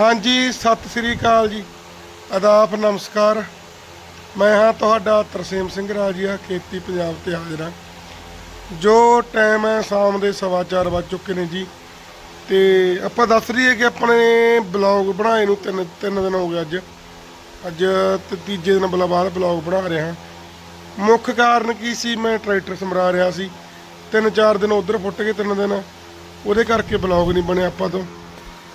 ਹਾਂਜੀ, ਸਤਿ ਸ੍ਰੀ ਅਕਾਲ ਜੀ। ਆਦਾਬ, ਨਮਸਕਾਰ। ਮੈਂ ਹਾਂ ਤੁਹਾਡਾ ਤਰਸੇਮ ਸਿੰਘ ਰਾਜੀਆ, ਖੇਤੀ ਪੰਜਾਬ ਤੇ ਹਾਜ਼ਰ ਹਾਂ। ਜੋ ਟਾਈਮ ਹੈ, ਸ਼ਾਮ ਦੇ ਸਵਾ ਚਾਰ ਵੱਜ ਚੁੱਕੇ ਨੇ ਜੀ। ਤੇ ਆਪਾਂ ਦੱਸ ਰਹੀਏ ਕਿ ਆਪਣੇ ਬਲੌਗ ਬਣਾਏ ਨੂੰ ਤਿੰਨ ਤਿੰਨ ਦਿਨ ਹੋ ਗਏ ਅੱਜ। ਅੱਜ ਤ- ਤੀਜੇ ਦਿਨ ਬਲਾ, ਬਾਅਦ ਬਲੌਗ ਬਣਾ ਰਿਹਾ ਮੁੱਖ ਕਾਰਨ ਕੀ ਸੀ? ਮੈਂ ਟਰੈਕਟਰ ਸਮਰਾ ਰਿਹਾ ਸੀ। ਤਿੰਨ ਚਾਰ ਦਿਨ ਉਧਰ ਫੁੱਟ ਗਏ, ਤਿੰਨ ਦਿਨ। ਉਹਦੇ ਕਰਕੇ ਬਲੌਗ ਨਹੀਂ ਬਣਿਆ ਆਪਾਂ ਤੋਂ।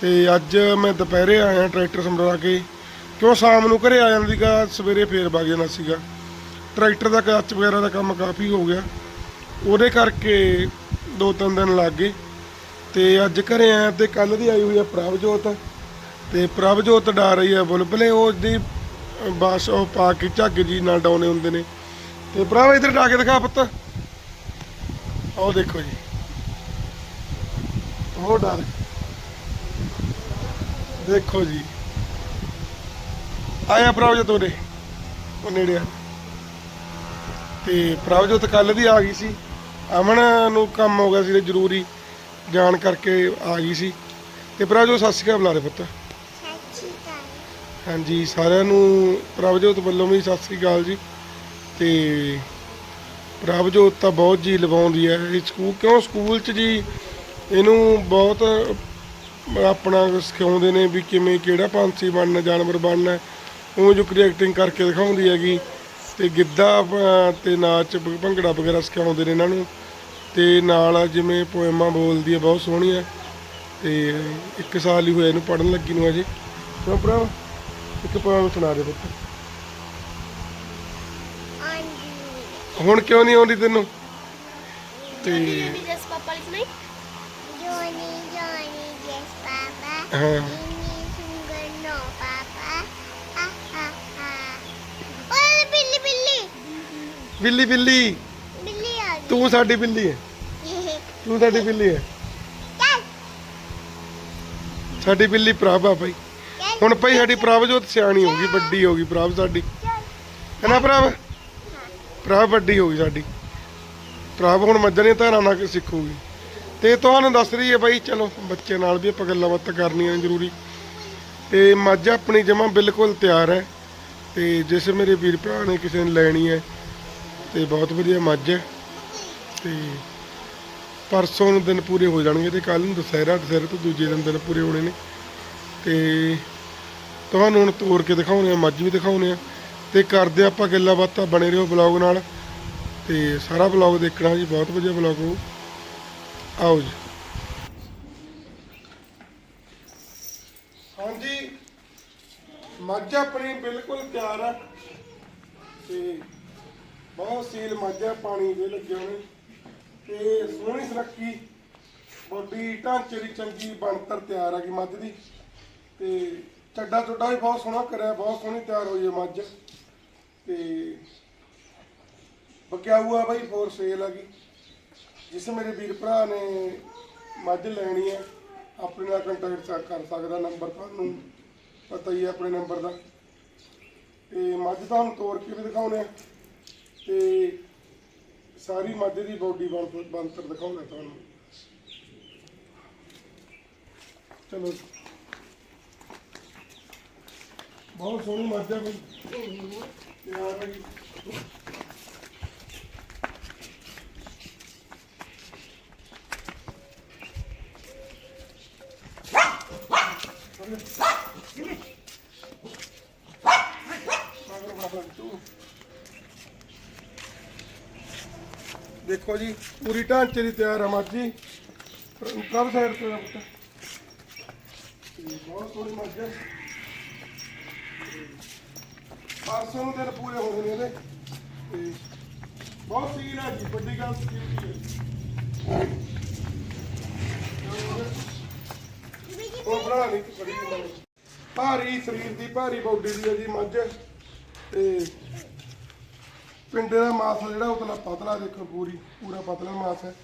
ਤੇ ਅੱਜ ਮੈਂ ਦੁਪਹਿਰੇ ਆਇਆ ਟਰੈਕਟਰ ਸਮਰਾ ਕੇ, ਕਿਉਂ ਸ਼ਾਮ ਨੂੰ ਘਰੇ ਆ ਜਾਂਦਾ ਸੀਗਾ ਸਵੇਰੇ ਫੇਰ ਵਗ ਜਾਣਾ ਸੀਗਾ। ਟਰੈਕਟਰ ਦਾ ਕੱਚ ਵਗੈਰਾ ਦਾ ਕੰਮ ਕਾਫੀ ਹੋ ਗਿਆ। ਉਹਦੇ ਕਰਕੇ ਦੋ ਤਿੰਨ ਦਿਨ ਲੱਗ ਗਏ। ਤੇ ਅੱਜ ਘਰੇ ਆਇਆ ਤੇ ਕੱਲ ਦੀ ਆਈ ਹੋਈ ਆ ਪ੍ਰਭਜੋਤ। ਤੇ ਪ੍ਰਭਜੋਤ ਡਾ ਰਹੀ ਆ, ਬੁਲਬੁਲੇ ਉਹ ਦੀ ਬਸ ਉਹ ਪਾ ਕੇ ਝੱਗ ਜੀ ਨਾਲ ਡਾਉਨੇ ਹੁੰਦੇ ਨੇ। ਤੇ ਪ੍ਰਭ ਇਧਰ ਡਾ ਕੇ ਦਿਖਾ ਪੁੱਤ। ਉਹ ਦੇਖੋ ਜੀ। ਉਹ ਡਰ। ਦੇਖੋ ਜੀ। ਆਇਆ ਪ੍ਰਭਜੋਤ ਉਹਦੇ ਉਹ ਨੇੜੇ ਆ। ਤੇ ਪ੍ਰਭਜੋਤ ਕੱਲ ਦੀ ਆ ਗਈ ਸੀ। ਅਮਨ ਨੂੰ ਕੰਮ ਹੋ ਗਿਆ ਸੀ ਤੇ ਜ਼ਰੂਰੀ ਜਾਣ ਕਰਕੇ ਆ ਗਈ ਸੀ। ਤੇ ਪ੍ਰਭਜੋਤ, ਸਤਿ ਸ਼੍ਰੀ ਅਕਾਲ ਬੁਲਾ ਦੇ ਪੁੱਤ। ਹਾਂਜੀ, ਸਾਰਿਆਂ ਨੂੰ ਪ੍ਰਭਜੋਤ ਵੱਲੋਂ ਵੀ ਸਤਿ ਸ੍ਰੀ ਅਕਾਲ ਜੀ। ਤੇ ਪ੍ਰਭਜੋਤ ਤਾਂ ਬਹੁਤ ਜੀ ਲਵਾਉਂਦੀ ਹੈ। ਇਹ ਸਕੂਲ ਕਿਉਂ? ਸਕੂਲ 'ਚ ਜੀ ਇਹਨੂੰ ਬਹੁਤ ਆਪਣਾ ਸਿਖਾਉਂਦੇ ਨੇ ਵੀ ਕਿਵੇਂ ਕਿਹੜਾ ਪੰਛੀ ਬਣਨਾ ਜਾਨਵਰ ਬਣਨਾ ਉਹ ਜੋ ਐਕਟਿੰਗ ਕਰਕੇ ਦਿਖਾਉਂਦੀ ਹੈਗੀ। ਤੇ ਗਿੱਧਾ ਤੇ ਨਾਚ ਭੰਗੜਾ ਵਗੈਰਾ ਸਿਖਾਉਂਦੇ ਨੇ ਇਹਨਾਂ ਨੂੰ। ਤੇ ਨਾਲ ਜਿਵੇਂ ਪੋਇਮਾਂ ਬੋਲਦੀ ਹੈ ਬਹੁਤ ਸੋਹਣੀਆਂ ਤੇ ਇੱਕ ਸਾਲ ਹੀ ਹੋਇਆ ਇਹਨੂੰ ਪੜਨ ਲੱਗੀ ਨੂੰ ਅਜੇ। ਕਿਉਂ ਭਰਾ? ਇੱਕ ਪੋਇਮ ਸੁਣਾ ਦੇ ਪੁੱਤ। ਆਂਦੀ ਹੁਣ ਕਿਉਂ ਨਹੀਂ ਆਉਂਦੀ ਤੈਨੂੰ? ਤੇ ਪਾਪਾ ਜਸ ਪਾਪਾ ਹਾਂ। ਇਨੀ ਪਾਪਾ ਆ ਆ ਆ ਓਏ ਬਿੱਲੀ ਬਿੱਲੀ। ਬਿੱਲੀ ਬਿੱਲੀ ਬਿੱਲੀ ਆ ਤੂੰ ਸਾਡੀ ਬਿੱਲੀ ਹੈ। ਤੂੰ ਸਾਡੀ ਬਿੱਲੀ ਹੈ। ਸਾਡੀ ਬਿੱਲੀ ਪ੍ਰਭ ਆ ਭਾਈ। ਹੁਣ ਭਾਈ ਸਾਡੀ ਪ੍ਰਭਜੋਤ ਸਿਆਣੀ ਹੋ ਗਈ, ਵੱਡੀ ਹੋ ਗਈ, ਪ੍ਰਭ ਸਾਡੀ। ਹੈ ਨਾ ਪ੍ਰਭ? ਪ੍ਰਭ ਵੱਡੀ ਹੋ ਗਈ ਸਾਡੀ। ਪ੍ਰਭ ਹੁਣ ਮੱਝਾਂ ਦੀਆਂ ਧਾਰਾਂ ਨਾਲ ਸਿੱਖੂਗੀ। ਤੇ ਤੁਹਾਨੂੰ ਦੱਸ ਰਹੀ ਹੈ ਬਾਈ, ਚਲੋ ਬੱਚੇ ਨਾਲ ਵੀ ਆਪਾਂ ਗੱਲਾਂ ਬਾਤਾਂ ਕਰਨੀਆਂ ਜ਼ਰੂਰੀ। ਤੇ ਮੱਝ ਆਪਣੀ ਜਮਾ ਬਿਲਕੁਲ ਤਿਆਰ ਹੈ ਤੇ ਜਿਸ ਮੇਰੇ ਵੀਰ ਭਰਾ ਨੇ ਕਿਸੇ ਨੇ ਲੈਣੀ ਹੈ ਤੇ ਬਹੁਤ ਵਧੀਆ ਮੱਝ ਹੈ। ਤੇ ਪਰਸੋਂ ਨੂੰ ਦਿਨ ਪੂਰੇ ਹੋ ਜਾਣਗੇ ਤੇ ਕੱਲ ਨੂੰ ਦੁਸਹਿਰਾ, ਦੁਸਹਿਰੇ ਤੋਂ ਦੂਜੇ ਦਿਨ ਦਿਨ ਪੂਰੇ ਹੋਣੇ ਨੇ। ਤੇ ਤੁਹਾਨੂੰ ਹੁਣ ਤੋੜ ਕੇ ਦਿਖਾਉਣੇ ਆ, ਮੱਝ ਵੀ ਦਿਖਾਉਣੇ ਆ। ਤੇ ਕਰਦੇ ਆਪਾਂ ਗੱਲਾਂ ਬਾਤਾਂ, ਬਣੇ ਰਹੋ ਬਲੌਗ ਨਾਲ। ਤੇ ਸਾਰਾ ਬਲੌਗ ਦੇਖਣਾ ਜੀ, ਬਹੁਤ ਵਧੀਆ ਬਲੌਗ ਹੋਊ। ਆਓ ਜੀ। ਹਾਂਜੀ। ਮੱਝ ਆਪਣੀ ਬਿਲਕੁਲ ਤਿਆਰ ਆ। ਤੇ ਬਹੁਤ ਸੀਲ ਮੱਝ ਆ ਪਾਣੀ ਦੇ ਲੱਗੇ ਹੋਣੇ ਤੇ ਸੋਹਣੀ ਸੁਰੱਖੀ ਬੋਡੀ, ਢਾਂਚੇ ਦੀ ਚੰਗੀ ਬਣਤਰ ਤਿਆਰ ਆ ਗਈ ਮੱਝ ਦੀ। ਤੇ ਚੱਡਾ ਚੁੱਡਾ ਵੀ ਬਹੁਤ ਸੋਹਣਾ ਕਰਿਆ, ਬਹੁਤ ਸੋਹਣੀ ਤਿਆਰ ਹੋਈ ਹੈ ਮੱਝ। ਤੇ ਬਕਿਆਊ ਆ ਬਾਈ, ਫੋਰ ਸੇਲ ਆ ਗਈ ਜਿਸ ਮੇਰੇ ਵੀਰ ਭਰਾ ਨੇ ਮੱਝ ਲੈਣੀ ਹੈ ਆਪਣੇ ਨਾਲ ਕੰਟੈਕਟ ਕਰ ਸਕਦਾ ਨੰਬਰ ਤੁਹਾਨੂੰ ਪਤਾ ਹੀ ਹੈ ਆਪਣੇ ਨੰਬਰ ਦਾ। ਤੇ ਮੱਝ ਤੁਹਾਨੂੰ ਤੋੜ ਕੇ ਵੀ ਦਿਖਾਉਣੇ ਆ ਤੇ ਸਾਰੀ ਮੱਝ ਦੀ ਬੋਡੀ ਬਣਤਰ ਦਿਖਾਉਣਾ ਤੁਹਾਨੂੰ। ਚਲੋ ਬਹੁਤ ਸੋਹਣੀ ਮੱਝ ਹੈ ਬਈ। ਯਾਰ ਹੈ। ਦੇਖੋ ਜੀ, ਪੂਰੀ ਢਾਂਚੇ ਦੀ ਤਿਆਰ ਆ ਮੱਝ। ਪ੍ਰਭ ਸਾਈਡ ਤੋਂ ਆ ਪੁੱਤ। ਬਹੁਤ ਸੋਹਣੀ ਮੱਝ ਹੈ ਪਰਸੋਂ ਨੂੰ ਪੂਰੇ ਹੋ ਗਏ ਨੇ ਤੇ ਬਹੁਤ ਸੀਲ ਹੈ ਜੀ, ਵੱਡੀ ਗੱਲ ਸੀਲ ਦੀ ਹੈ ਉਹ ਬਣਾ ਲਈ ਬੜੀ ਜਿਹੀ ਭਾਰੀ ਸਰੀਰ ਦੀ, ਭਾਰੀ ਬਾਡੀ ਦੀ ਹੈ ਜੀ ਮੱਝ। ਤੇ ਪਿੰਡੇ ਦਾ ਮਾਸ ਆ ਜਿਹੜਾ ਉਤਲਾ ਪਤਲਾ ਦੇਖੋ, ਪੂਰੀ, ਪੂਰਾ ਪਤਲਾ ਮਾਸ ਹੈ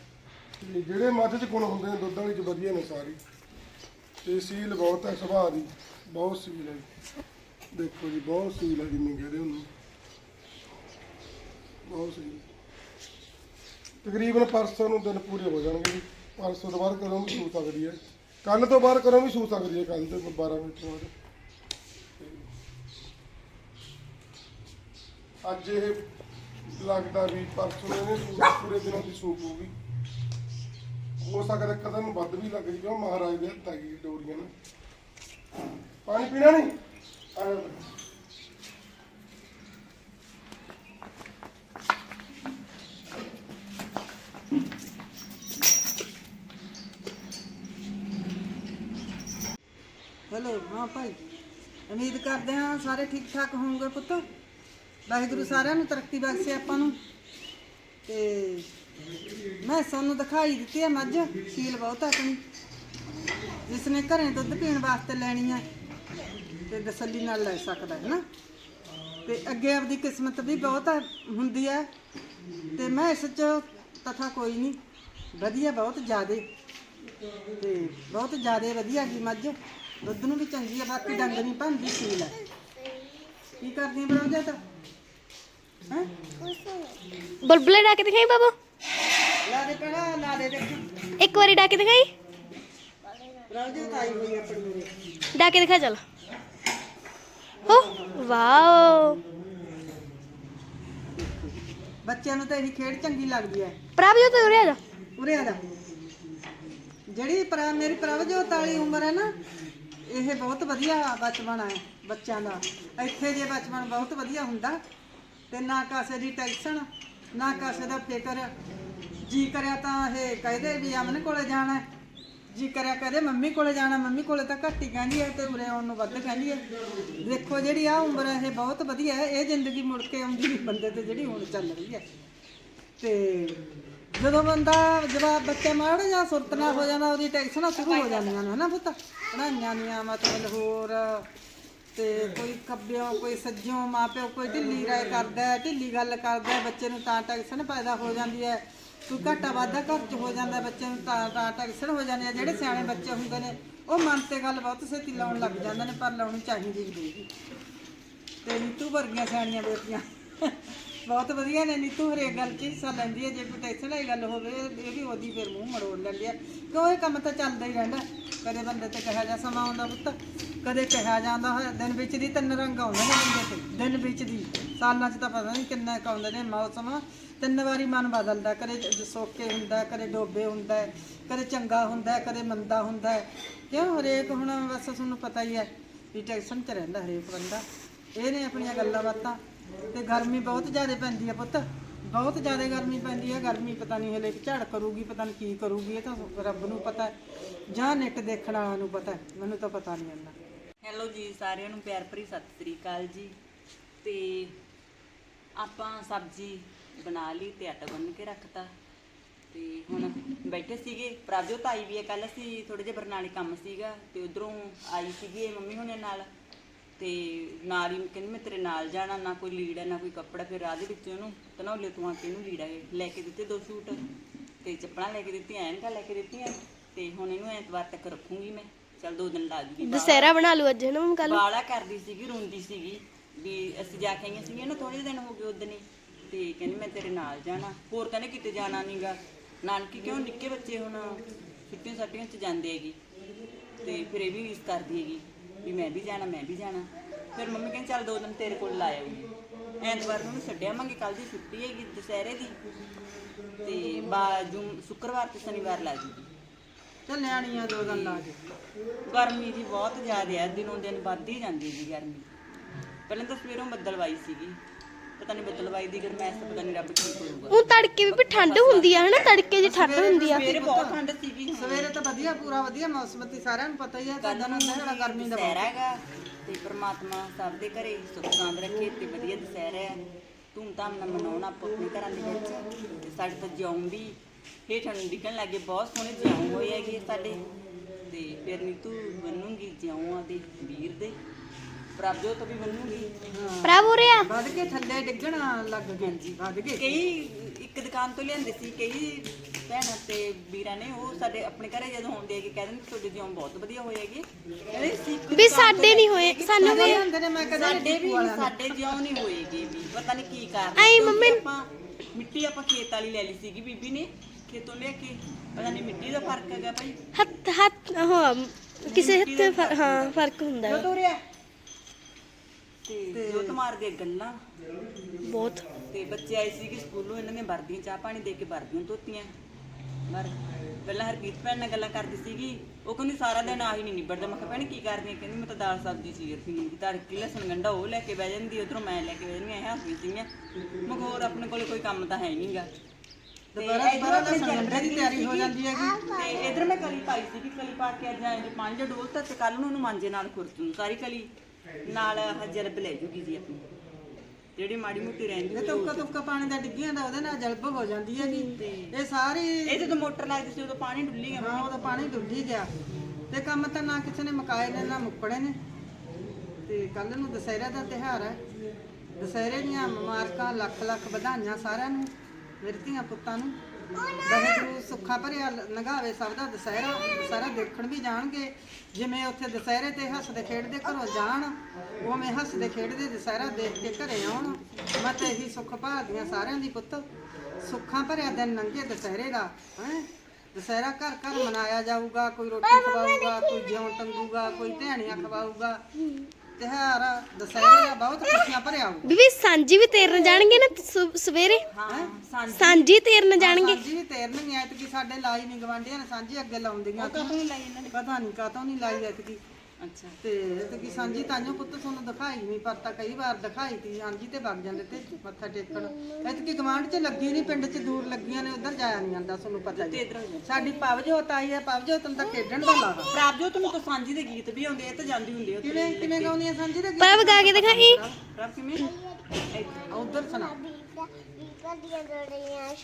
ਤੇ ਜਿਹੜੇ ਮੱਝ 'ਚ ਗੁਣ ਹੁੰਦੇ ਨੇ, ਦੁੱਧ ਵਾਲੀ 'ਚ ਵਧੀਆ ਨੇ ਸਾਰੀ। ਤੇ ਸੀਲ ਬਹੁਤ ਹੈ ਸੁਭਾਅ ਦੀ, ਬਹੁਤ ਸੀਲ ਹੈ ਜੀ। ਦੇਖੋ ਜੀ, ਬਹੁਤ ਸੀਲ ਹੈ ਜਿੰਨੀ ਕਹਦੇ ਉਹਨੂੰ ਬਹੁਤ ਸੀਲ। ਤਕਰੀਬਨ ਪਰਸੋਂ ਨੂੰ ਦਿਨ ਪੂਰੇ ਹੋ ਜਾਣਗੇ ਜੀ। ਪਰਸੋਂ ਤੋਂ ਬਾਅਦ ਕਦੋਂ ਵੀ ਸਕਦੀ ਹੈ ਕੱਲ ਤੋਂ ਬਾਅਦ ਕਰੋ ਵੀ ਸੂ ਸਕਦੀ ਹੈ ਕੱਲ ਤੋਂ 12 ਮਿੰਟ ਬਾਅਦ। ਅੱਜ ਇਹ ਲੱਗਦਾ ਵੀ ਪਰਸੋਂ ਇਹਨੇ ਸੂਟ ਪੂਰੇ ਦਿਨ ਦੀ ਸੂਪ ਹੋਊਗੀ ਹੋ ਸਕਦਾ ਕਦਮ ਵੱਧ ਵੀ ਲੱਗ ਜੀ ਕਿਉਂ ਮਹਾਰਾਜ ਦੇ ਹੱਥਾਂ ਦੀ ਡੋਰੀਆਂ ਨੇ। ਪਾਣੀ ਪੀਣਾ ਨਹੀਂ ਆ ਜਾ ਬੇਟਾ। ਹੈਲੋ ਹਾਂ ਭਾਈ? ਉਮੀਦ ਕਰਦੇ ਹਾਂ ਸਾਰੇ ਠੀਕ ਠਾਕ ਹੋਣਗੇ ਪੁੱਤ। ਵਾਹਿਗੁਰੂ ਸਾਰਿਆਂ ਨੂੰ ਤਰੱਕੀ ਬਖਸ਼ੇ ਆਪਾਂ ਨੂੰ। ਤੇ ਮੈਂ ਸਾਨੂੰ ਦਿਖਾਈ ਦਿੱਤੀ ਹੈ ਮੱਝ ਸੀਲ ਬਹੁਤ ਹੈ ਆਪਣੀ। ਜਿਸ ਨੇ ਘਰੇ ਦੁੱਧ ਪੀਣ ਵਾਸਤੇ ਲੈਣੀ ਹੈ ਤੇ ਤਸੱਲੀ ਨਾਲ ਲੈ ਸਕਦਾ ਹੈ ਨਾ। ਤੇ ਅੱਗੇ ਆਪਦੀ ਕਿਸਮਤ ਵੀ ਬਹੁਤ ਹੁੰਦੀ ਹੈ ਤੇ ਮੈਂ ਇਸ ਚ ਤਥਾ ਕੋਈ ਨਹੀਂ, ਵਧੀਆ ਬਹੁਤ ਜ਼ਿਆਦੇ। ਤੇ ਬਹੁਤ ਜ਼ਿਆਦਾ ਵਧੀਆ ਜੀ ਮੱਝ। ਦੁੱਧ ਨੂੰ ਵੀ ਚੰਗੀ ਆ ਬਾਕੀ ਡੰਗ ਨਹੀਂ ਭੰਦੀ ਸੀਲ ਹੈ ਕੀ ਕਰਦੀ ਬਰੋਜਾ ਤਾਂ ਹੈ? ਬੁਲਬੁਲੇ ਡਾ ਕੇ ਦਿਖਾਈ ਬਾਬੂ। ਲਾ ਦੇ ਪਹਿਲਾਂ ਲਾ ਦੇ ਦੇਖ। ਇੱਕ ਵਾਰੀ ਡਾ ਕੇ ਦਿਖਾਈ। ਬਰੋਜਾ ਤਾਂ ਆਈ ਹੋਈ ਆ ਆਪਣੀ ਮੇਰੇ। ਡਾ ਕੇ ਦਿਖਾ ਚਲ। ਹੋ ਵਾਓ। ਬੱਚਿਆਂ ਨੂੰ ਤਾਂ ਇਹੀ ਖੇਡ ਚੰਗੀ ਲੱਗਦੀ ਹੈ ਪ੍ਰਭਜੋਤ ਉਰੇ ਆ ਜਾ। ਉਰੇ ਆ ਜਾ। ਜਿਹੜੀ ਪਰ ਮੇਰੀ ਪ੍ਰਭਜੋਤ ਵਾਲੀ ਉਮਰ ਹੈ ਨਾ ਇਹ ਬਹੁਤ ਵਧੀਆ ਬਚਪਨ ਹੈ ਬੱਚਿਆਂ ਦਾ। ਇੱਥੇ ਜੇ ਬਚਪਨ ਬਹੁਤ ਵਧੀਆ ਹੁੰਦਾ, ਤੇ ਨਾ ਕਾਸੇ ਦੀ ਟੈਨਸ਼ਨ ਨਾ ਕਾਸੇ ਦਾ ਫਿਕਰ। ਜੀ ਕਰਿਆ ਤਾਂ ਇਹ ਕਹਦੇ ਵੀ ਅਮਨ ਕੋਲੇ ਜਾਣਾ ਹੈ। ਜੀ ਕਰਿਆ ਕਹਦੇ ਮੰਮੀ ਕੋਲੇ ਜਾਣਾ, ਮੰਮੀ ਕੋਲੇ ਤਾਂ ਘੱਟ ਹੀ ਕਹਿੰਦੀ ਹੈ ਤੇ ਉਰੇ ਆਉਣ ਨੂੰ ਵੱਧ ਕਹਿੰਦੀ ਹੈ। ਦੇਖੋ ਜਿਹੜੀ ਆ ਉਮਰ ਹੈ, ਇਹ ਬਹੁਤ ਵਧੀਆ ਹੈ। ਇਹ ਜ਼ਿੰਦਗੀ ਮੁੜ ਕੇ ਆਉਂਦੀ ਨਹੀਂ, ਬੰਦੇ ਤੇ ਜਿਹੜੀ ਹੁਣ ਚੱਲ ਰਹੀ ਹੈ। ਤੇ ਜਦੋਂ ਬੰਦਾ ਜਵਾਬ ਬੱਚੇ ਮਾੜਾ ਜਾਂ ਸੁਰਤ ਨਾਲ ਹੋ ਜਾਂਦਾ, ਉਹਦੀ ਟੈਨਸ਼ਨਾਂ ਸ਼ੁਰੂ ਹੋ ਜਾਂਦੀਆਂ ਨੇ, ਹਨਾ ਪੁੱਤ? ਪੜਾਈਆਂ ਦੀਆਂ ਮਤਲਬ ਹੋਰ, ਤੇ ਕੋਈ ਖੱਬਿਓਂ, ਕੋਈ ਸੱਜਿਓਂ, ਮਾਪਿਓ ਕੋਈ ਢਿੱਲੀ ਰਾਏ ਕਰਦਾ ਹੈ ਢਿੱਲੀ ਗੱਲ ਕਰਦਾ ਹੈ ਬੱਚੇ ਨੂੰ ਤਾਂ ਟੈਨਸ਼ਨ ਪੈਦਾ ਹੋ ਜਾਂਦੀ ਹੈ। ਕੋਈ ਘਾਟਾ ਵਾਧਾ ਘਰ 'ਚ ਹੋ ਜਾਂਦਾ, ਬੱਚੇ ਨੂੰ ਤਾਂ ਤਾਂ ਟੈਨਸ਼ਨ ਹੋ ਜਾਂਦੀ ਹੈ। ਜਿਹੜੇ ਸਿਆਣੇ ਬੱਚੇ ਹੁੰਦੇ ਨੇ, ਉਹ ਮਨ ਤੇ ਗੱਲ ਬਹੁਤ ਛੇਤੀ ਲਾਉਣ ਲੱਗ ਜਾਂਦੇ ਨੇ, ਪਰ ਲਾਉਣੀ ਚਾਹੀਦੀ ਨਹੀਂ ਤੇ ਨੀਤੂ ਵਰਗੀਆਂ ਸਿਆਣੀਆਂ ਬੇਟੀਆਂ ਬਹੁਤ ਵਧੀਆ ਨੇ ਨੀਤੂ, ਹਰੇਕ ਗੱਲ 'ਚ ਹਿੱਸਾ ਲੈਂਦੀ ਹੈ, ਜੇ ਕੋਈ ਟੈਨਸ਼ਨ ਵਾਲੀ ਗੱਲ ਹੋਵੇ ਇਹ ਵੀ ਉਹਦੀ ਫਿਰ ਮੂੰਹ ਮੜੋੜ ਲੈਂਦੀ ਹੈ। ਕਿਉਂ ਇਹ ਕੰਮ ਤਾਂ ਚੱਲਦਾ ਹੀ ਰਹਿੰਦਾ। ਕਦੇ ਬੰਦੇ ਤੇ ਕਿਹਾ ਜਾ ਸਮਾਂ ਆਉਂਦਾ ਪੁੱਤ, ਕਦੇ ਕਿਹਾ ਜਾਂਦਾ ਹੈ ਦਿਨ ਵਿੱਚ ਦੀ ਤਿੰਨ ਰੰਗ ਆਉਂਦੇ ਨੇ ਬੰਦੇ ਤੇ, ਦਿਨ ਵਿੱਚ ਦੀ, ਸਾਲਾਂ 'ਚ ਤਾਂ ਪਤਾ ਨਹੀਂ ਕਿੰਨਾ ਕੁ ਆਉਂਦੇ ਨੇ ਮੌਸਮ। ਤਿੰਨ ਵਾਰੀ ਮਨ ਬਦਲਦਾ, ਕਦੇ ਜ- ਸੋਕੇ ਹੁੰਦਾ, ਕਦੇ ਡੋਬੇ ਹੁੰਦਾ, ਕਦੇ ਚੰਗਾ ਹੁੰਦਾ, ਕਦੇ ਮੰਦਾ ਹੁੰਦਾ। ਕਿਉਂ ਹਰੇਕ ਹੁਣ ਬਸ ਤੁਹਾਨੂੰ ਪਤਾ ਹੀ ਹੈ ਵੀ ਟੈਨਸ਼ਨ 'ਚ ਰਹਿੰਦਾ ਹਰੇਕ ਬੰਦਾ। ਇਹ ਨੇ ਆਪਣੀਆਂ ਗੱਲਾਂ ਬਾਤਾਂ। ਤੇ ਗਰਮੀ ਬਹੁਤ ਜ਼ਿਆਦਾ ਪੈਂਦੀ ਹੈ ਪੁੱਤ। ਬਹੁਤ ਜ਼ਿਆਦਾ ਗਰਮੀ ਪੈਂਦੀ ਹੈ ਗਰਮੀ ਪਤਾ ਨਹੀਂ ਹਲੇ ਝੜ ਕਰੂਗੀ, ਪਤਾ ਨਹੀਂ ਕੀ ਕਰੂਗੀ। ਇਹ ਤਾਂ ਰੱਬ ਨੂੰ ਪਤਾ ਹੈ। ਜਾਂ ਨੈਟ ਦੇਖਣ ਵਾਲਿਆਂ ਨੂੰ ਪਤਾ ਹੈ। ਮੈਨੂੰ ਤਾਂ ਪਤਾ ਨਹੀਂ ਇੰਨਾ। ਹੈਲੋ ਜੀ, ਸਾਰਿਆਂ ਨੂੰ ਪਿਆਰ ਭਰੀ ਸਤਿ ਸ੍ਰੀ ਅਕਾਲ ਜੀ। ਤੇ ਆਪਾਂ ਸਬਜ਼ੀ ਬਣਾ ਲਈ ਤੇ ਆਟਾ ਗੁੰਨ ਕੇ ਰੱਖਤਾ। ਤੇ ਹੁਣ ਬੈਠੇ ਸੀਗੇ। ਪ੍ਰਭਜੋਤ ਆਈ ਵੀ ਹੈ ਕੱਲ ਅਸੀਂ ਥੋੜੇ ਜਿਹਾ ਬਰਨਾਲੇ ਕੰਮ ਸੀਗਾ। ਤੇ ਉਧਰੋਂ ਆਈ ਸੀਗੀ ਮੰਮੀ ਹੁਣੇ ਨਾਲ। ਤੇ ਨਾਲ ਹੀ ਕਹਿੰਦੀ ਮੈਂ ਤੇਰੇ ਨਾਲ ਜਾਣਾ ਨਾ ਕੋਈ ਲੀੜ ਹੈ ਨਾ ਕੋਈ ਕੱਪੜਾ ਫਿਰ ਰਾਹ ਦੇ ਵਿੱਚ ਉਹਨੂੰ ਤਨੌਲੇ ਤੋਂ ਆ ਕੇ ਇਹਨੂੰ ਲੀੜਾ ਲੈ ਕੇ ਦਿੱਤੇ ਦੋ ਸੂਟ ਤੇ ਚੱਪਲਾਂ ਲੈ ਕੇ ਦਿੱਤੀਆਂ ਐਨਕਾਂ ਲੈ ਕੇ ਦਿੱਤੀਆਂ ਤੇ ਹੁਣ ਇਹਨੂੰ ਐਤਵਾਰ ਤੱਕ ਰੱਖੂੰਗੀ ਮੈਂ। ਚਲ ਦੋ ਦਿਨ ਲਾ ਜੂਗੀ ਦਸਹਿਰਾ ਬਣਾ ਲੂ ਅੱਜ ਨਾ ਕੱਲ ਬਾਲਾ ਕਰਦੀ ਸੀਗੀ ਰੋਂਦੀ ਸੀਗੀ ਵੀ ਅਸੀਂ ਜਾ ਕੇ ਆਈਆਂ ਸੀਗੀਆਂ ਨਾ ਥੋੜੇ ਦਿਨ ਹੋ ਗਏ ਉਦਣ ਹੀ ਤੇ ਕਹਿੰਦੀ ਮੈਂ ਤੇਰੇ ਨਾਲ ਜਾਣਾ। ਹੋਰ ਕਹਿੰਦੇ ਕਿਤੇ ਜਾਣਾ ਨਹੀਂਗਾ ਨਾਨਕੀ ਕਿਉਂ ਨਿੱਕੇ ਬੱਚੇ ਹੁਣ ਛੁੱਟੀਆਂ ਛੱਟੀਆਂ ਚ ਜਾਂਦੇ ਹੈਗੇ ਤੇ ਫਿਰ ਇਹ ਵੀ ਇਸ ਕਰਦੀ ਹੈਗੀ। ਵੀ ਮੈਂ ਵੀ ਜਾਣਾ ਮੈਂ ਵੀ ਜਾਣਾ। ਫਿਰ ਮੰਮੀ ਕਹਿੰਦੀ ਚੱਲ ਦੋ ਦਿਨ ਤੇਰੇ ਕੋਲ ਲਾ ਆਉਂਗੀ ਐਤਵਾਰ ਨੂੰ ਛੱਡਿਆਵਾਂਗੇ ਕੱਲ ਦੀ ਛੁੱਟੀ ਹੈਗੀ ਦੁਸਹਿਰੇ ਦੀ। ਤੇ ਬਾਜੂ ਸ਼ੁੱਕਰਵਾਰ ਤੇ ਸ਼ਨੀਵਾਰ ਲਾ ਜੂਗੀ। ਤੇ ਨਿਆਣੀਆਂ ਦੋ ਦਿਨ ਲਾ ਕੇ। ਗਰਮੀ ਜੀ ਬਹੁਤ ਜ਼ਿਆਦਾ ਹੈ ਦਿਨੋਂ ਦਿਨ ਵੱਧਦੀ ਜਾਂਦੀ ਜੀ ਗਰਮੀ। ਪਹਿਲਾਂ ਤਾਂ ਸਵੇਰੋਂ ਬੱਦਲਵਾਈ ਸੀਗੀ। ਪਤਾ ਨਹੀਂ ਬੱਦਲਵਾਈ ਦੀ ਗਰਮੈਸ਼ ਤਾਂ ਪਤਾ ਨਹੀਂ ਰੱਬ ਕੀ ਕਰੂਗਾ। ਉਹ ਤੜਕੇ ਵੀ ਠੰਡ ਹੁੰਦੀ ਆ ਹਨਾ? ਤੜਕੇ 'ਚ ਠੰਡ ਹੁੰਦੀ ਆ। ਸਵੇਰੇ ਬਹੁਤ ਠੰਡ ਸੀਗੀ ਹੁਣ ਸਵੇਰੇ ਤਾਂ ਵਧੀਆ ਪੂਰਾ ਵਧੀਆ ਮੌਸਮ ਤੇ ਸਾਰਿਆਂ ਨੂੰ ਪਤਾ ਹੀ ਹੈ ਤਾਂ ਜਿਹੜਾ ਗਰਮੀ ਦਾ ਦੁਸਹਿਰਾ ਹੈਗਾ ਤੇ ਪ੍ਰਮਾਤਮਾ ਸਭ ਦੇ ਘਰੇ ਸੁੱਖ ਸਾਂਦ ਰੱਖੇ ਤੇ ਵਧੀਆ ਦੁਸਹਿਰਾ ਹੈ। ਧੂਮਧਾਮ ਨਾਲ ਮਨਾਉਣਾ ਆਪੋ ਆਪਣੇ ਘਰਾਂ ਦੇ ਵਿੱਚ। ਤੇ ਸਾਡੇ ਤਾਂ ਜਿਉਂ ਵੀ ਹੇਠਾਂ ਨੂੰ ਡਿੱਗਣ ਲੱਗੇ ਬਹੁਤ ਸੋਹਣੇ ਜਿਉਂ ਹੋਏ ਹੈਗੇ ਸਾਡੇ। ਤੇ ਫਿਰ ਨੀਤੂ ਬੰਨੂਗੀ ਜਿਉਂ ਆਦੇ ਵੀਰ ਦੇ। ਪ੍ਰਭਜੋਤ ਵੀ ਬੰਨੂਗੀ ਪ੍ਰਭ ਉਰੇ ਆ। ਵੱਧ ਕੇ ਥੱਲੇ ਡਿੱਗਣ ਲੱਗ ਗਏ ਜੀ ਵੱਧ ਕੇ। ਕਈ ਇੱਕ ਦੁਕਾਨ ਤੋਂ ਲਿਆਂਦੇ ਸੀ ਕਈ ਭੈਣਾਂ ਤੇ ਵੀਰਾਂ ਨੇ ਉਹ ਸਾਡੇ ਆਪਣੇ ਘਰੇ ਜਦੋਂ ਆਉਂਦੇ ਹੈਗੇ ਕਹਿੰਦੇ ਨੇ ਤੁਹਾਡੇ ਜਿਉਂ ਬਹੁਤ ਵਧੀਆ ਹੋਏ ਹੈਗੇ। ਕਹਿੰਦੇ ਸੀ ਇੱਕ ਵੀ ਦੁਕਾਨ ਤੋਂ ਸਾਡੇ ਨਹੀਂ ਹੋਏ ਸਾਨੂੰ ਵੀ ਹੁੰਦੇ ਨੇ ਮੈਂ ਕਦੇ ਸਾਡੇ ਵੀ ਸਾਡੇ ਜਿਉਂ ਨਹੀਂ ਹੋਏਗੇ ਵੀ ਪਤਾ ਨਹੀਂ ਕੀ ਕਾਰਨ ਆਈ ਕਿਉਂਕਿ ਮੰਮੀ- ਆਪਾਂ ਮਿੱਟੀ ਆਪਾਂ ਖੇਤ ਵਾਲੀ ਲੈ ਲਈ ਸੀਗੀ ਬੀਬੀ ਨੇ ਖੇਤੋਂ ਲੈ ਕੇ। ਪਤਾ ਨਹੀਂ ਮਿੱਟੀ ਦਾ ਫ਼ਰਕ ਹੈਗਾ ਭਾਈ। ਹੱਥ ਹੱਥ ਹਾਂ ਕਿਸੇ ਹੱਥ ਤੇ ਫਰ- ਹਾਂ ਫ਼ਰਕ ਹੁੰਦਾ ਤੋਰਿਆ ਤੇ ਜੋ ਤੁਮਾਰ ਦੇ ਗੱਲਾਂ। ਬਹੁਤ। ਤੇ ਬੱਚੇ ਆਏ ਸੀ ਕਿ ਸਕੂਲੋਂ ਇਹਨਾਂ ਦੀਆਂ ਵਰਦੀਆਂ ਚਾਹ ਪਾਣੀ ਦੇ ਕੇ ਵਰਦੀਆਂ ਧੋਤੀਆਂ। ਪਰ ਪਹਿਲਾਂ ਹਰਪੀਤ ਭੈਣ ਨਾਲ ਗੱਲਾਂ ਕਰਦੀ ਸੀਗੀ ਉਹ ਕਹਿੰਦੀ ਸਾਰਾ ਦਿਨ ਆਹੀ ਨਹੀਂ ਨਿਬੜਦਾ। ਮੈਂ ਕਿਹਾ ਭੈਣ ਕੀ ਕਰਦੀ ਹੈ ਕਹਿੰਦੀ ਮੈਂ ਤਾਂ ਦਾਲ ਸਬਜ਼ੀ ਚੀਰ ਸੀ। ਦੀ ਤੜਕੀ ਲਸਣ ਗੰਡਾ ਉਹ ਲੈ ਕੇ ਬਹਿ ਜਾਂਦੀ ਉਧਰੋਂ ਮੈਂ ਲੈ ਕੇ ਬਹਿ ਜਾਂਦੀ ਐ ਹੱਸਦੀ ਸੀਗੀਆਂ। ਮੈਂ ਕਿਹਾ ਹੋਰ ਆਪਣੇ ਕੋਲ ਕੋਈ ਕੰਮ ਤਾਂ ਹੈ ਨਹੀਂਗਾ। ਦੁਬਾਰਾ ਦੁਬਾਰਾ ਲਸਣ ਗੰਢੇ ਦੀ ਤਿਆਰੀ ਹੋ ਜਾਂਦੀ ਹੈਗੀ। ਤੇ ਇਧਰ ਮੈਂ ਕਲੀ ਪਾਈ ਸੀ ਕਿ ਕਲੀ ਪਾ ਕੇ ਅੱਜ ਐਂ ਜੇ ਪੰਜ ਡੋਲਤਾ ਤੇ ਕੱਲ ਨੂੰ ਉਹਨੂੰ ਮਾਂਜੇ ਨਾਲ ਖੁਰਚੂ ਸਾਰੀ ਕਲੀ। ਨਾਲ ਹਜਰਬ ਲੈ ਜੂਗੀ ਜੀ ਆਪਣੀ। ਜਿਹੜੀ ਮਾੜੀ ਮੋਟੀ ਰਹਿੰਦੀ ਇਹ ਤੁਪਕਾ ਤੁਪਕਾ ਪਾਣੀ ਦਾ ਡਿੱਗੀਆਂ ਦਾ ਉਹਦੇ ਨਾਲ ਜਲਬ ਹੋ ਜਾਂਦੀ ਹੈਗੀ। ਇਹ ਸਾਰੀ ਇਹ ਜਦੋਂ ਮੋਟਰ ਲੱਗਦੀ ਸੀ ਉਦੋਂ ਪਾਣੀ ਡੁੱਲੀ ਗਿਆ। ਹਾਂ ਉਹਦਾ ਪਾਣੀ ਡੁੱਲੀ ਗਿਆ। ਤੇ ਕੰਮ ਤਾਂ ਨਾ ਕਿਸੇ ਨੇ ਮੁਕਾਏ ਨੇ ਨਾ ਮੁੱਕੜੇ ਨੇ। ਤੇ ਕੱਲ ਨੂੰ ਦੁਸਹਿਰਾ ਦਾ ਤਿਉਹਾਰ ਹੈ। ਦੁਸਹਿਰੇ ਦੀਆਂ ਮੁਬਾਰਕਾਂ ਲੱਖ ਲੱਖ ਵਧਾਈਆਂ ਸਾਰਿਆਂ ਨੂੰ ਮੇਰੇ ਧੀਆਂ ਪੁੱਤਾਂ ਨੂੰ। ਵਾਹਿਗੁਰੂ ਸੁੱਖਾ ਭਰਿਆ ਲੰਘਾਵੇ ਸਭ ਦਾ ਦੁਸਹਿਰਾ ਦੁਸਹਿਰਾ ਦੇਖਣ ਵੀ ਜਾਣਗੇ। ਜਿਵੇਂ ਉੱਥੇ ਦੁਸਹਿਰੇ ਤੇ ਹੱਸਦੇ ਖੇਡਦੇ ਘਰੋਂ ਜਾਣ, ਉਵੇਂ ਹੱਸਦੇ ਖੇਡਦੇ ਦੁਸਹਿਰਾ ਦੇਖ ਕੇ ਘਰੇ ਆਉਣ। ਮੈਂ ਤਾਂ ਇਹੀ ਸੁੱਖ ਭਾਲਦੀਆਂ ਸਾਰਿਆਂ ਦੀ ਪੁੱਤ। ਸੁੱਖਾਂ ਭਰਿਆ ਦਿਨ ਲੰਘੇ ਦੁਸਹਿਰੇ ਦਾ, ਹੈ? ਦੁਸਹਿਰਾ ਘਰ ਘਰ ਮਨਾਇਆ ਜਾਊਗਾ, ਕੋਈ ਰੋਟੀ ਖਵਾਊਗਾ, ਕੋਈ ਜਿਉਂ ਟੰਗੂਗਾ, ਕੋਈ ਧਿਆਣੀਆਂ ਖਵਾਊਗਾ। ਦੁਸਹਿਰੇ ਦਾ ਬਹੁਤ ਖੁਸ਼ੀਆਂ ਭਰਿਆ ਹੋਊ। ਬੀਬੀ ਸਾਂਝੀ ਵੀ ਤੇਰਨ ਜਾਣਗੇ ਨਾ ਸੁ- ਸਵੇਰੇ? ਹਾਂ ਸਾਂਝੀ। ਸਾਂਝੀ ਤੇਰਨ ਜਾਣਗੇ। ਸਾਂਝੀ ਵੀ ਤੇਰਨਗੇ ਐਤਕੀ ਸਾਡੇ ਲਾਈ ਨਹੀਂ ਗਵਾਂਢੀਆਂ ਨੇ ਸਾਂਝੀ ਅੱਗੇ ਲਾਉਂਦੀਆਂ ਕਦੋਂ ਨਹੀਂ ਲਾਈ ਇਹਨਾਂ ਨੇ? ਪਤਾ ਨਹੀਂ ਕਾਤੋਂ ਨਹੀਂ ਲਾਈ ਐਤਕੀ। ਅੱਛਾ। ਤੇ ਐਤਕੀ ਸਾਂਝੀ ਤਾਂਿਓ ਪੁੱਤ ਤੁਹਾਨੂੰ ਦਿਖਾਈ ਨਹੀਂ ਪਰ ਤਾਂ ਕਈ ਵਾਰ ਦਿਖਾਈ ਤੀ ਸਾਂਝੀ ਤੇ ਵਗ ਜਾਂਦੇ ਤੇ ਮੱਥਾ ਟੇਕਣ। ਐਤਕੀ ਗਵਾਂਢ 'ਚ ਲੱਗੀ ਨਹੀਂ ਪਿੰਡ 'ਚ ਦੂਰ ਲੱਗੀਆਂ ਨੇ ਉਧਰ ਜਾਇਆ ਨਹੀਂ ਜਾਂਦਾ ਤੁਹਾਨੂੰ ਪਤਾ ਤੇ ਹੋ। ਸਾਡੀ ਪਵਜੋਤ ਆਈ ਹੈ ਪਵਜੋਤ ਨੂੰ ਤਾਂ ਖੇਡਣ ਦਾ ਲਾਵਾ ਪ੍ਰਾਪਜੋਤ ਨੂੰ ਤਾਂ ਸਾਂਝੀ ਦੇ ਗੀਤ ਵੀ ਆਉਂਦੇ ਆ ਤੇ ਜਾਂਦੀ ਹੁੰਦੀ ਆ ਕਿਵੇਂ ਕਿਵੇਂ ਗਾਉਂਦੀਆਂ ਸਾਂਝੀ ਦੇ ਪ੍ਰਭ ਗਾ ਕੇ ਦਿਖਾਈ। ਪ੍ਰਾਪ ਕਿਵੇਂ? ਇੱਧਰ। ਉਧਰ ਸੁਣਾ। ਦੀਆਂ ਜੜੀਆਂ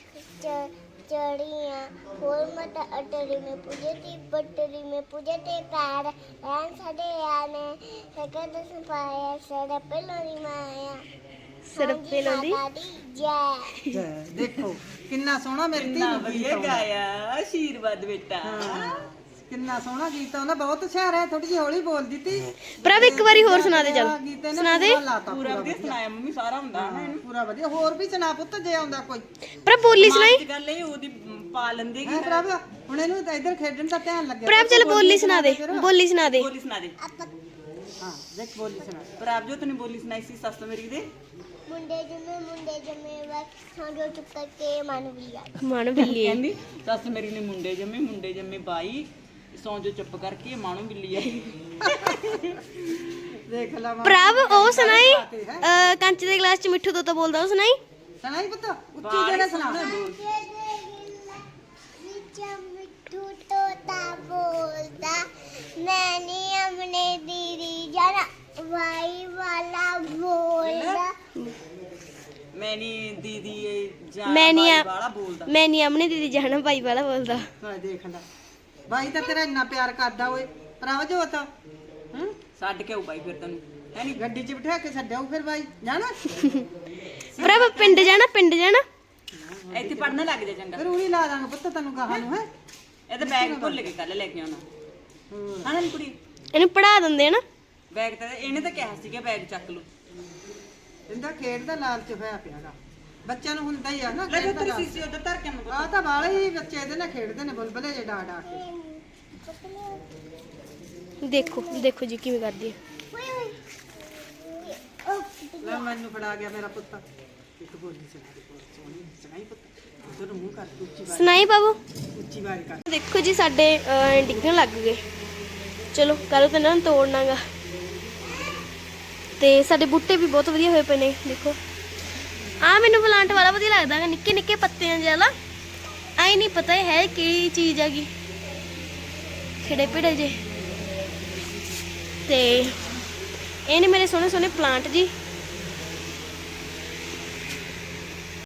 ચડિયા ફૂલ માતા અટરી મેં પૂજતી પટરી મેં પૂજતે તાર રામ સાડે આને સકદ સંપાયા સર પેલોની માયા સરપ્પੇ ਲੋਦੀ ਜੈ ਜੈ ਦੇਖੋ ਕਿੰਨਾ ਸੋਹਣਾ ਮੇਰੇ ਤੇ ਨਾ ਵਧੀਆ ਗਾਇਆ ਆਸ਼ੀਰਵਾਦ ਬੇਟਾ ਕਿੰਨਾ ਸੋਹਣਾ ਗੀਤ ਆ ਉਹਨੇ ਬਹੁਤ ਹੁਸ਼ਿਆਰ ਹੈ ਥੋੜੀ ਜਿਹੀ ਹੌਲੀ ਬੋਲ ਦਿੱਤੀ। ਪ੍ਰਭ ਇੱਕ ਵਾਰੀ ਹੋਰ ਸੁਣਾ ਦੇ ਚੱਲ। ਸੁਣਾ ਦੇ। ਪੂਰਾ ਵਧੀਆ ਸੁਣਾਇਆ ਮੰਮੀ ਸਾਰਾ ਹੁੰਦਾ ਹੈ ਇਹਨੂੰ। ਪੂਰਾ ਵਧੀਆ। ਹੋਰ ਵੀ ਸੁਣਾ ਪੁੱਤ ਜੇ ਆਉਂਦਾ ਕੋਈ। ਪ੍ਰਭ ਬੋਲੀ ਸੁਣਾਈ। ਗੱਲ ਇਹ ਉਹਦੀ ਪਾ ਲੈਂਦੀ ਹੈਗੀ। ਪ੍ਰਭ ਹੁਣ ਇਹਨੂੰ ਤਾਂ ਇੱਧਰ ਖੇਡਣ ਦਾ ਧਿਆਨ ਲੱਗਿਆ। ਪ੍ਰਭ ਚੱਲ ਬੋਲੀ ਸੁਣਾ ਦੇ ਬੋਲੀ ਸੁਣਾ ਦੇ। ਬੋਲੀ ਸੁਣਾ ਦੇ। ਹਾਂ ਦੇਖ ਬੋਲੀ ਸੁਣਾ ਪ੍ਰਭ ਜੋ ਤੈਨੂੰ ਬੋਲੀ ਸੁਣਾਈ ਸੀ ਸੱਸ ਮੇਰੀ ਦੇ। ਮੁੰਡੇ ਜੰਮੇ ਮੁੰਡੇ ਜੰਮੇ ਵਕਤ ਸਾਂਝੋ ਚੁੱਕ ਕੇ ਮਨ ਵੀ ਆ। ਮਨ ਬਿੱਲੀ ਕਹਿੰਦੀ ਸੱਸ ਮੇਰੀ ਨੇ ਮੁੰਡੇ ਜੰਮੇ ਮੁੰਡੇ ਜੰਮੇ ਬਾਈ। ਸੌਂ ਜੋ ਚੁੱਪ ਕਰਕੇ ਮਾਣੋ ਬਿੱਲੀ ਆਈ ਦੇਖ ਲਾ ਮਾਂ ਪ੍ਰਭ ਉਹ ਸੁਣਾਈ ਅਹ, ਕੰਚ ਦੇ ਗਲਾਸ ਚ ਮਿੱਠੂ ਤੋਤਾ ਬੋਲਦਾ ਉਹ ਸੁਣਾਈ ਸੁਣਾਈ ਪੁੱਤ ਉੱਚੀ ਜਿਹੜੇ ਸੁਣਾ मिठू तोता बोलता मैंने अपने दीदी जाना भाई वाला बोलता ਮੈਂ ਨਹੀਂ ਦੀਦੀ ਇਹ ਜਾਨ ਮੈਂ ਨੀ ਆ- ਵਾਲਾ ਬੋਲਦਾ ਮੈਂ ਨਹੀਂ ਆਪਣੀ ਦੀਦੀ ਜਾਣਾ ਭਾਈ ਵਾਲਾ ਬੋਲਦਾ ਹਾਂ ਦੇਖ ਲੈ ਬਾਈ ਤਾਂ ਤੇਰਾ ਇੰਨਾ ਪਿਆਰ ਕਰਦਾ ਓਏ। ਪ੍ਰਭ ਜੋਤ। ਹੂੰ? ਛੱਡ ਕੇ ਆਉ ਬਾਈ ਫਿਰ ਤੈਨੂੰ। ਹੈ ਨਹੀਂ ਗੱਡੀ 'ਚ ਬਿਠਾ ਕੇ ਛੱਡਿਆਉ ਫਿਰ ਬਾਈ। ਜਾਣਾ? ਪ੍ਰਭ ਪਿੰਡ ਜਾਣਾ ਪਿੰਡ ਜਾਣਾ। ਇੱਥੇ ਪੜਨ ਲੱਗ ਜਾ ਚੰਗਾ। ਫਿਰ ਉਹੀ ਲਾ ਦਾਂਗੇ ਪੁੱਤ ਤੈਨੂੰ ਗਾਹਾਂ ਨੂੰ ਹੈ। ਇਹ ਤਾਂ ਬੈਗ ਭੁੱਲ ਕੇ ਕੱਲ ਲੈ ਕੇ ਆਉਣਾ। ਹਾਂ। ਨੀ ਕੁੜੀ? ਇਹਨੂੰ ਪੜਾ ਦਿੰਦੇ ਨਾ। ਬੈਗ ਤਾਂ ਇਹਨੇ ਤਾਂ ਕਿਹਾ ਸੀਗਾ ਬੈਗ ਚੱਕ ਲਓ। ਇਹਦਾ ਖੇਡ ਦਾ ਲਾਲਚ ਹੋਇਆ ਪਿਆਗਾ ਬੱਚਿਆਂ ਨੂੰ ਹੁੰਦਾ ਹੀ ਆ ਨਾ ਲੈ ਖੇਡ ਦਾ। ਤੇਰੀ ਲਾਲਚ। ਸੀਸੀ ਉਧਰ ਧਰ ਕੇ ਆਉਣਾ ਆਹ ਤਾਂ ਵਾਲੇ ਹੀ ਬੱਚੇ ਇਹਦੇ ਨਾਲ ਖੇਡਦੇ ਨੇ ਬੁਲਬੁਲੇ ਜੇ ਡਾ ਡਾ ਕੇ। ਦੇਖੋ ਦੇਖੋ ਜੀ ਕਿਵੇਂ ਕਰਦੀ ਹੈ। ਲੈ ਮੈਨੂੰ ਫੜਾ ਗਿਆ ਮੇਰਾ ਪੁੱਤ। ਇੱਕ ਬੋਲੀ ਸੁਣਾ ਦੇ ਸੋਹਣੀ ਸੁਣਾਈ ਪੁੱਤ? ਉਧਰ ਮੂੰਹ ਕਰ ਕੇ ਉੱਚੀ ਵਾਰ। ਸੁਣਾਈ ਬਾਬੂ? ਉੱਚੀ ਵਾਰ ਕਰ। ਦੇਖੋ ਜੀ ਸਾਡੇ ਅਹ, ਡਿੱਗਣ ਲੱਗ ਗਏ। ਚਲੋ ਕਰੋ ਤਾਂ ਇਹਨਾਂ ਨੂੰ ਤੋੜਨਾਗਾ। ਤੇ ਸਾਡੇ ਬੂਟੇ ਵੀ ਬਹੁਤ ਵਧੀਆ ਹੋਏ ਪਏ ਨੇ ਦੇਖੋ। ਆ ਮੈਨੂੰ ਪਲਾਂਟ ਵਾਲਾ ਵਧੀਆ ਲੱਗਦਾ ਹੈ ਨਿੱਕੇ ਨਿੱਕੇ ਪੱਤਿਆਂ ਜਿਹੇ ਵਾਲਾ। ਆਈ ਨਹੀਂ ਪਤਾ ਹੈ ਕਿਹੜੀ ਚੀਜ਼ ਹੈਗੀ। ਖਿੜੇ ਪਿੜੇ ਜੇ। ਤੇ ਇਹ ਨੇ ਮੇਰੇ ਸੋਹਣੇ ਸੋਹਣੇ ਪਲਾਂਟ ਜੀ।